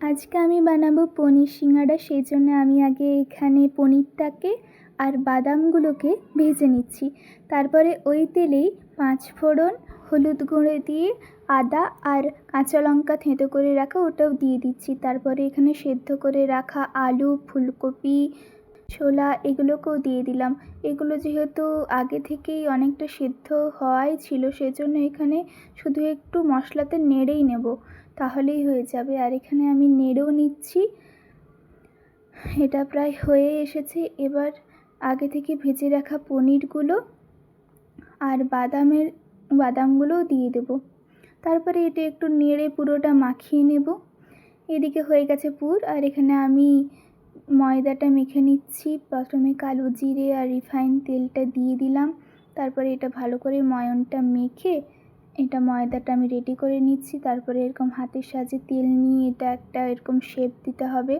আজকে আমি বানাবো পনির সিঙ্গাড়া, সেই জন্য আমি আগে এখানে পনিরটাকে আর বাদামগুলোকে ভেজে নিচ্ছি। তারপরে ওই তেলেই পাঁচ ফোড়ন হলুদ গুঁড়ো দিয়ে আদা আর কাঁচা লঙ্কা থেঁতো করে রাখা ওটাও দিয়ে দিচ্ছি। তারপরে এখানে সেদ্ধ করে রাখা আলু, ফুলকপি ছোলা এগুলোকেও দিয়ে দিলাম। এগুলো যেহেতু আগে থেকেই অনেকটা সিদ্ধ হওয়াই ছিল, সেজন্য এখানে শুধু একটু মশলাতে নেড়েই নেব, তাহলেই হয়ে যাবে। আর এখানে আমি নেড়েও নিচ্ছি। এটা প্রায় হয়ে এসেছে। এবার আগে থেকে ভেজে রাখা পনিরগুলো আর বাদামের, বাদামগুলোও দিয়ে দেবো। তারপরে এটা একটু নেড়ে পুরোটা মাখিয়ে নেব। এদিকে হয়ে গেছে পুর। আর এখানে আমি ময়দাটা মেখে নিচ্ছি। প্রথমে কালো জিরে আর রিফাইন তেলটা দিয়ে দিলাম। তারপরে এটা ভালো করে ময়নটা মেখে এটা ময়দাটা আমি রেডি করে নিচ্ছি। তারপরে এরকম হাতের সাহায্যে তেল নিয়ে এটা একটা এরকম শেপ দিতে হবে।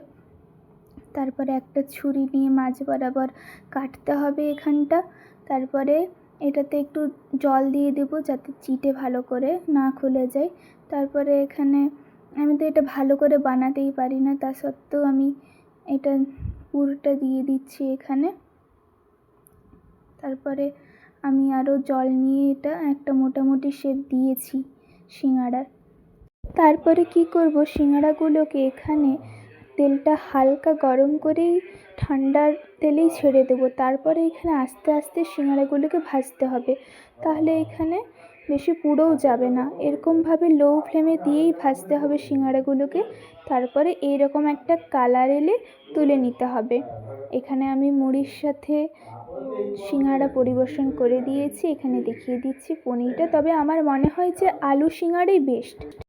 তারপরে একটা ছুরি নিয়ে মাঝ বরাবর কাটতে হবে এখানটা। তারপরে এটাতে একটু জল দিয়ে দেবো যাতে চিটে ভালো করে না খুলে যায়। তারপরে এখানে আমি তো এটা ভালো করে বানাতেই পারি না। তা সত্ত্বেও আমি এটা পুরটা দিয়ে দিচ্ছি এখানে। তারপরে আমি আরও জল নিয়ে এটা একটা মোটামুটি শেপ দিয়েছি সিঙাড়ার তারপরে কি করব? সিঙাড়াগুলোকে এখানে তেলটা হালকা গরম করেই ঠান্ডার তেলেই ছেড়ে দেবো। তারপরে এখানে আস্তে আস্তে সিঙাড়াগুলোকে ভাজতে হবে। তাহলে এখানে বেশি পুড়েও যাবে না। এরকমভাবে লো ফ্লেমে দিয়েই ভাজতে হবে সিঙাড়াগুলোকে তারপরে এইরকম একটা কালার এলে তুলে নিতে হবে। এখানে আমি মুড়ির সাথে সিঙাড়া পরিবেশন করে দিয়েছি। এখানে দেখিয়ে দিচ্ছি পনিরটা। তবে আমার মনে হয় যে আলু সিঙাড়াই বেস্ট